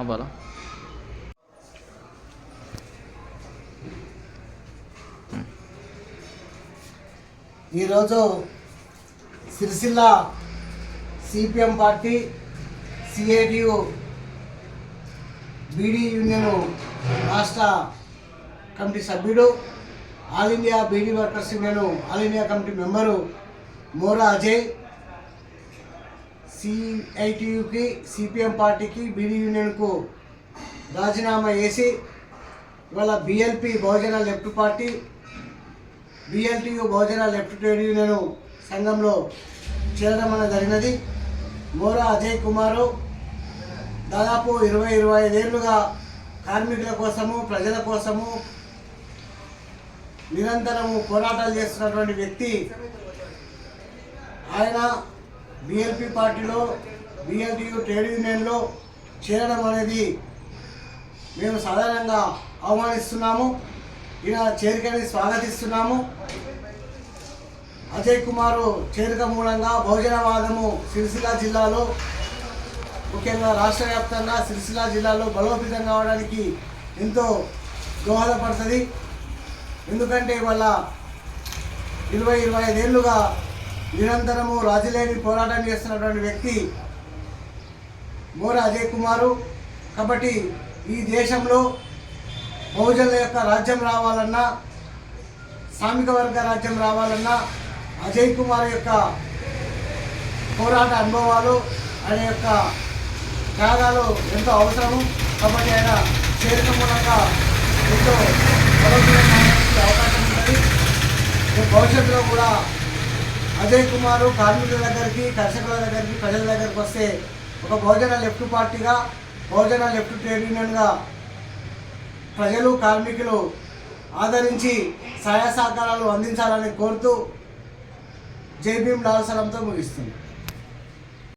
అవ్వాలా ఈరోజు Sircilla CPM party CITU beedi union రాష్ట్ర కమిటీ సభ్యుడు all India beedi workers union all India committee member Mora Ajay. సిఐటియుకి CPM పార్టీకి బీడీ యూనియన్కు రాజీనామా చేసి ఇవాళ BLP Bahujan left party BLTU Bahujan left trade union సంఘంలో చేరడం అనేది జరిగినది. మోరా అజయ్ కుమారు దాదాపు ఇరవై ఇరవై ఐదేళ్ళుగా కార్మికుల కోసము ప్రజల కోసము నిరంతరము పోరాటాలు చేస్తున్నటువంటి వ్యక్తి. ఆయన బిఎల్పి పార్టీలో బిఎల్టీయు ట్రేడ్ యూనియన్లో చేరడం అనేది మేము సాధారణంగా అవమానిస్తున్నాము ఈయన చేరికని స్వాగతిస్తున్నాము. అజయ్ కుమారు చేరిక మూలంగా బహుజనవాదము సిరిసిల్ల జిల్లాలో ముఖ్యంగా రాష్ట్ర వ్యాప్తంగా సిరిసిల్ల జిల్లాలో బలోపేతం కావడానికి ఎంతో దోహదపడుతుంది. ఎందుకంటే ఇవాళ ఇరవై ఇరవై ఐదేళ్ళుగా నిరంతరము రాజులేని పోరాటం చేస్తున్నటువంటి వ్యక్తి మోర అజయ్ కుమారు. కాబట్టి ఈ దేశంలో బహుజనుల యొక్క రాజ్యం రావాలన్నా సామిక వర్గ రాజ్యం రావాలన్నా అజయ్ కుమార్ యొక్క పోరాట అనుభవాలు ఆయన యొక్క త్యాగాలు ఎంతో అవసరము. కాబట్టి ఆయన చేరిక మూలంగా ఎంతో అవకాశం ఉంటుంది భవిష్యత్తులో కూడా అజయ్ కుమార్ కార్మికుల దగ్గరికి కర్షకుల దగ్గరికి ప్రజల దగ్గరికి వస్తే ఒక బహుజన లెఫ్ట్ పార్టీగా బహుజన లెఫ్ట్ ట్రేడ్ యూనియన్గా ప్రజలు కార్మికులు ఆదరించి సహాయ సహకారాలు అందించాలని కోరుతూ జై భీమ్ లాల్ సలంతో ముగిస్తుంది.